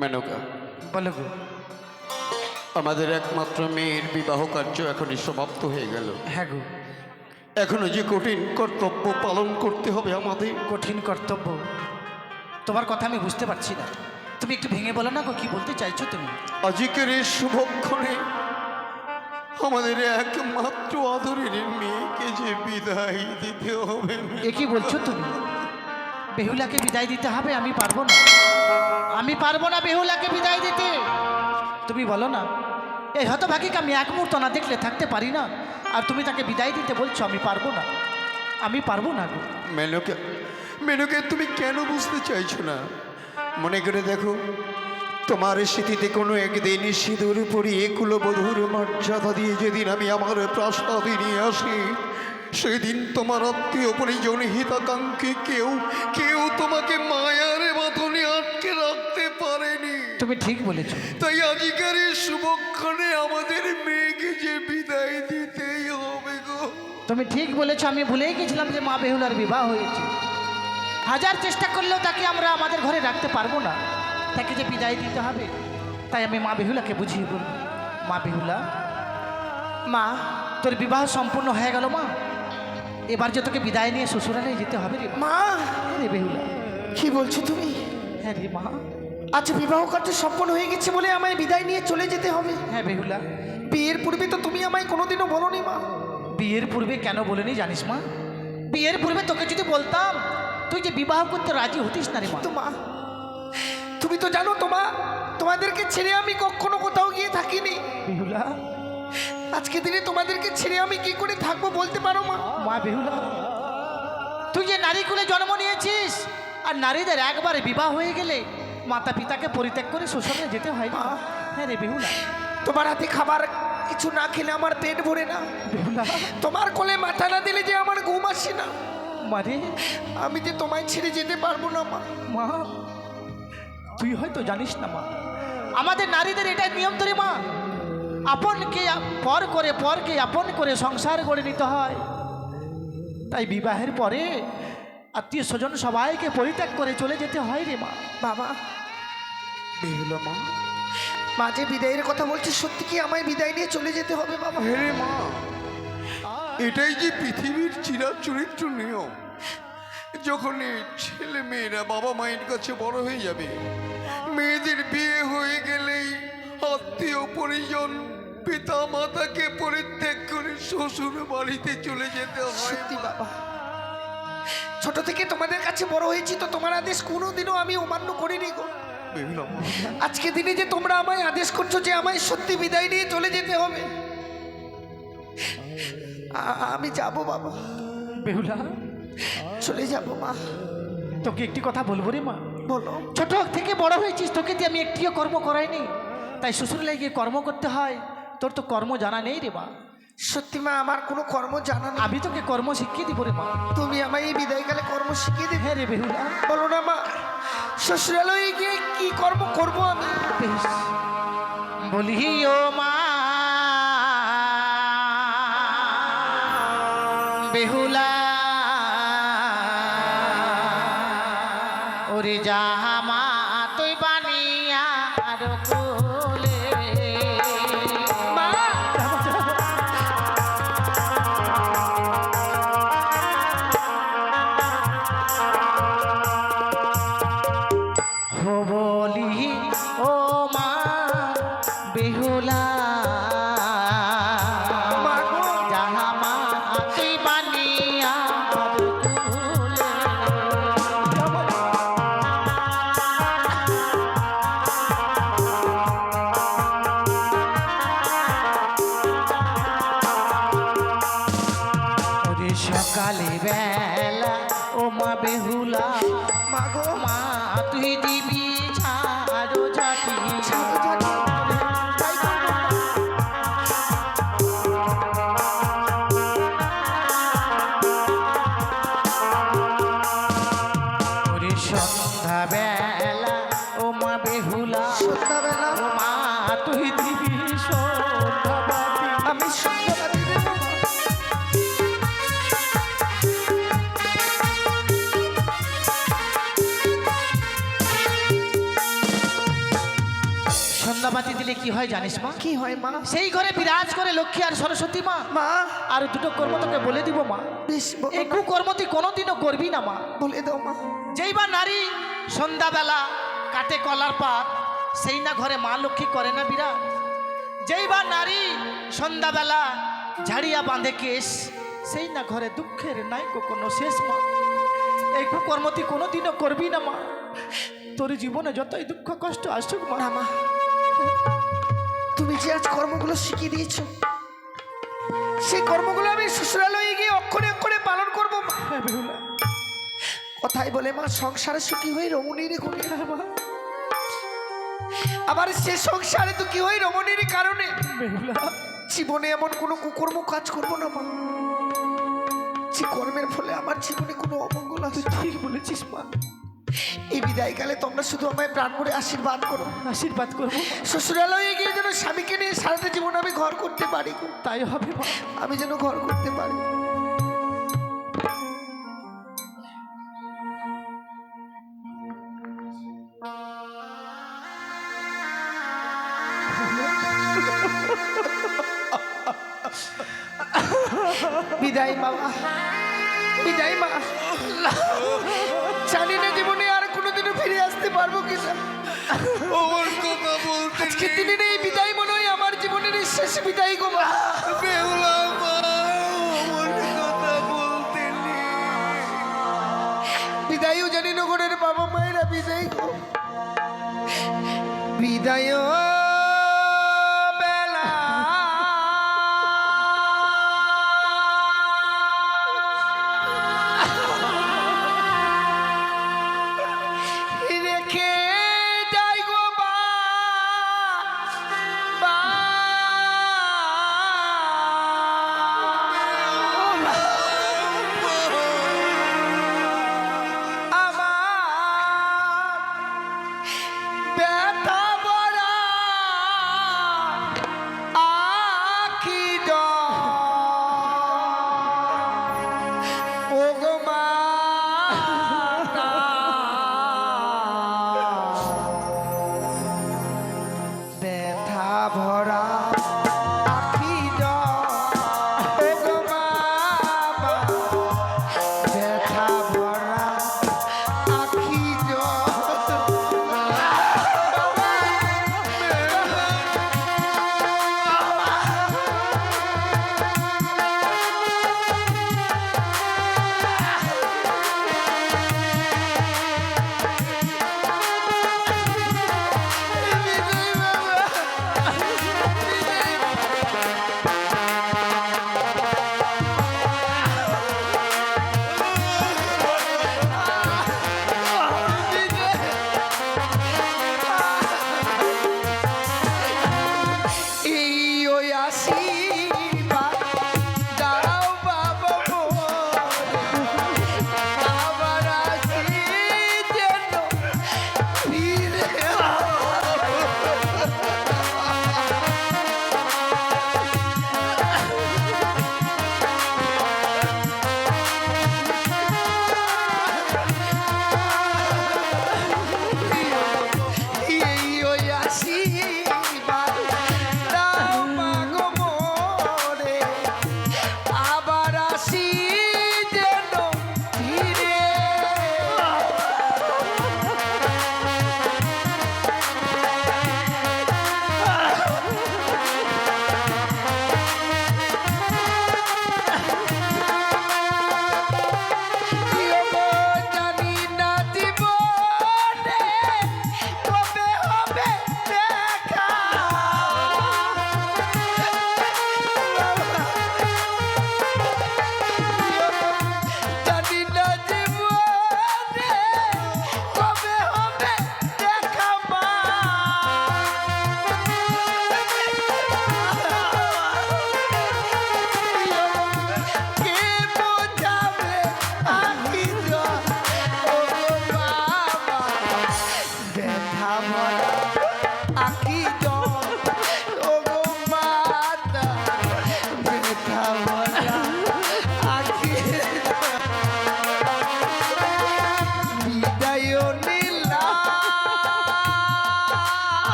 মেনকা। বলো গো আমাদের একমাত্র মেয়ের বিবাহ কার্য এখনই সমাপ্ত হয়ে গেল। হ্যাঁ গো। এখনও যে কঠিন কর্তব্য পালন করতে হবে আমাদের। কঠিন কর্তব্য? তোমার কথা আমি বুঝতে পারছি না। তুমি একটু ভেঙে বলো না গো কি বলতে চাইছো তুমি? আজকের এই শুভক্ষণে আমাদের একমাত্র আদরের মেয়েকে যে বিদায় দিতে হবে। এ কি বলছো তুমি? বেহুলাকে বিদায় দিতে হবে, আমি পারব না। আমি পারব না বেহুলাকে বিদায় দিতে। তুমি বলো না, এই হতভাগীকে আমি এক মুহূর্ত না দেখলে থাকতে পারি না, আর তুমি তাকে বিদায় দিতে বলছো, আমি পারব না। আমি পারব না গো। মেনুকে, মেনকে তুমি কেন বুঝতে চাইছো না? মনে করে দেখো, তোমার স্মৃতিতে কোনো একদিন সিঁদুর পরিয়ে কুলবধূর মর্যাদা দিয়ে যেদিন আমি আমার প্রাসাদে নিয়ে আসি সেদিন তোমার আত্মীয় পরিজন হিতাকাঙ্ক্ষী কেউ কেউ তোমাকে মায়ার বাঁধনে আটকে রাখতে পারেনি। তুমি ঠিক বলেছ। তাই আজকের এই শুভক্ষণে আমাদের মেয়েকে যে বিদায় দিতেই হবে গো। তুমি ঠিক বলেছ আমি ভুলেই গেছিলাম যে মা বেহুলার বিবাহ হয়েছে। হাজার চেষ্টা করলেও তাকে আমরা আমাদের ঘরে রাখতে পারব না। তাকে যে বিদায় দিতে হবে তাই আমি মা বেহুলাকে বুঝিয়ে বলব মা বেহুলা মা তোর বিবাহ সম্পূর্ণ হয়ে গেল মা। এবার যে তোকে বিদায় নিয়ে শ্বশুরালয়ে যেতে হবে রে মা। হ্যাঁ রে বেহুলা। কি বলছো তুমি? হ্যাঁ রে মা। আজ বিবাহ কার্য সম্পন্ন হয়ে গেছে বলে আমায় বিদায় নিয়ে চলে যেতে হবে? হ্যাঁ বেহুলা। বিয়ের পূর্বে তো তুমি আমায় কোনোদিনও বলনি মা। বিয়ের পূর্বে কেন বলেনি জানিস মা? বিয়ের পূর্বে তোকে যদি বলতাম তুই যে বিবাহ করতে রাজি হতিস না রে মা। তো মা তুমি তো জানো তোমা তোমাদেরকে ছেড়ে আমি কখনো কোথাও গিয়ে থাকিনি। বেহুলা আজকে দিনে তোমাদেরকে ছেড়ে আমি কি করে থাকব বলতে পারো মা? মা বেহুলা তুই যে নারী কুলে জন্ম নিয়েছিস আর নারীদের একবারে বিবাহ হয়ে গেলে মাতা পিতাকে পরিত্যাগ করে শ্বশুরে যেতে হয় না। হ্যাঁ রে বেহুলা। তোমার হাতে খাবার কিছু না খেলে আমার পেট ভরে না। বেহুলা। তোমার কোলে মাথা না দিলে যে আমার ঘুম আসে না। মারে আমি যে তোমায় ছেড়ে যেতে পারব না মা। মা তুই হয়তো জানিস না মা। আমাদের নারীদের এটাই নিয়ম ধরে মা। আপনকে পর করে পরকে আপন করে সংসার গড়ে নিতে হয়। তাই বিবাহের পরে আত্মীয় স্বজন সবাইকে পরিত্যাগ করে চলে যেতে হয় রে মা। বাবা। বেহুলা মা। মাঝে বিদায়ের কথা বলছি সত্যি কি আমায় বিদায় নিয়ে চলে যেতে হবে বাবা? হেরে মা। এটাই যে পৃথিবীর চিরাচরিত্র নিয়ম। যখন ছেলে মেয়েরা বাবা মায়ের কাছে বড় হয়ে যাবে মেয়েদের বিয়ে হয়ে গেলেই আত্মীয় পরিজন পিতা মাতাকে পরিত্যাগ করে শ্বশুর বাড়িতে চলে যেতে হয় সত্যি বাবা। ছোট থেকে তোমাদের কাছে বড় হয়েছি তো তোমার আদেশ কোনোদিনও আমি অমান্য করিনি গো। বেহুলা আজকে দিনে যে তোমরা আমায় আদেশ করছ যে আমায় সত্যি বিদায় নিয়ে চলে যেতে হবে আমি যাব বাবা। বেহুলা চলে যাব মা। তোকে একটি কথা বলব রে মা। বলো। ছোট থেকে বড় হয়েছিস তোকে দিয়ে আমি একটিও কর্ম করাইনি। তাই শ্বশুরলাই গিয়ে কর্ম করতে হয় তোর তো কর্ম জানা নেই রে মা। সত্যি মা আমার কোনো কর্ম জানা নেই। আমি তোকে কর্ম শিখিয়ে দিব রে মা। তুমি আমায় এই বিদায়কালে কর্ম শিখিয়ে দেবে? হ্যাঁ রে বেহুলা। বলো না মা শ্বশুরালয়ে গিয়ে কি কর্ম করব আমি? বলি ও মা বেহুলা। ওরে জাহামা সন্ধ্যাবাতি দিলে কি হয় জানিস মা? কি হয় মা? সেই ঘরে বিরাজ করে লক্ষ্মী আর সরস্বতী মা। মা। আর দুটো কর্ম তোকে বলে দিব মা। বেশ বলো এই কুকর্ম তুই কোনোদিনও করবি না মা। বলে দাও মা। যেই বা নারী সন্ধ্যাবেলা কাটে কলার পাত সেই না ঘরে মা লক্ষ্মী করে না বিরাট। যেই বা নারী সন্ধ্যাবেলা ঝাড়িয়া বাঁধে কেশ সেই না ঘরে দুঃখের নাই কোনো শেষ মা। এই কুকর্ম তুই কোনোদিনও করবি না মা। তোর জীবনে যতই দুঃখ কষ্ট আসুক মা। মা। তুমি যে আজ কর্মগুলো শিখিয়ে দিয়েছ, সেই কর্মগুলো আমি শ্বশুরালয়ে গিয়ে অক্ষরে অক্ষরে পালন করব। কথাই বলে মা, সংসারে সুখী হয়ে রমণীর। আবার সে সংসারে তো কি হয় রমণীর কারণে জীবনে এমন কোনো কুকর্ম কাজ করব না, মা যে কর্মের ফলে আমার জীবনে কোনো অমঙ্গল আছে ঠিক বলেছিস, মা এই বিদায়কালে তোমরা শুধু আমায় প্রাণ করে আশীর্বাদ করো। আশীর্বাদ করব মা। শ্বশুরালয়ে গিয়ে যেন স্বামীকে নিয়ে সারাটা জীবন আমি ঘর করতে পারি গো। তাই হবে মা আমি যেন ঘর করতে পারি। বিদায় বাবা বিদায় মা। জানি না জীবনে আর কোনোদিনও ফিরে আসতে পারব কিনা ওর কথা বলতে আজকের দিনের এই বিদায় মনে হয় আমার জীবনের এই শেষ বিদায় গো মা। বেহুলা মা ওর কথা বলতে বিদায়ও জানি নগরের বাবা মায়েরা বিদায় গো। বিদায়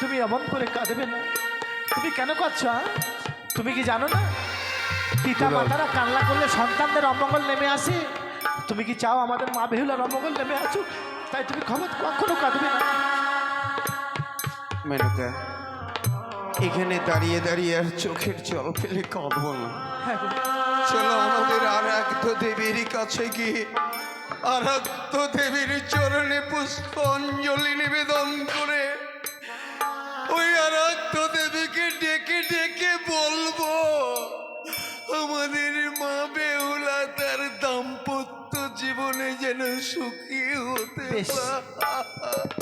তুমি এমন করে কাঁদবে না। তুমি কেন কাঁদছ? তুমি কি জানো না? পিতা মাতারা কান্না করলে সন্তানদের অমঙ্গল নেমে আসে। তুমি কি চাও আমাদের মা বেহুলার অমঙ্গল নেমে আসুক? তাই তুমি ক্ষমতা কখনো কাঁদবে না। মেনকা এখানে দাঁড়িয়ে দাঁড়িয়ে আর চোখের জল ফেলে কাঁদবো না। হ্যাঁ। চলো আমাদের আর এক তো দেবীর কাছে গিয়ে আর এক তো দেবীর চরণে পুষ্প অঞ্জলি নিবেদন করে ওই আরাধ্য দেবীকে ডেকে ডেকে বলব আমাদের মা বেহুলা তার দাম্পত্য জীবনে যেন সুখী হতে পারে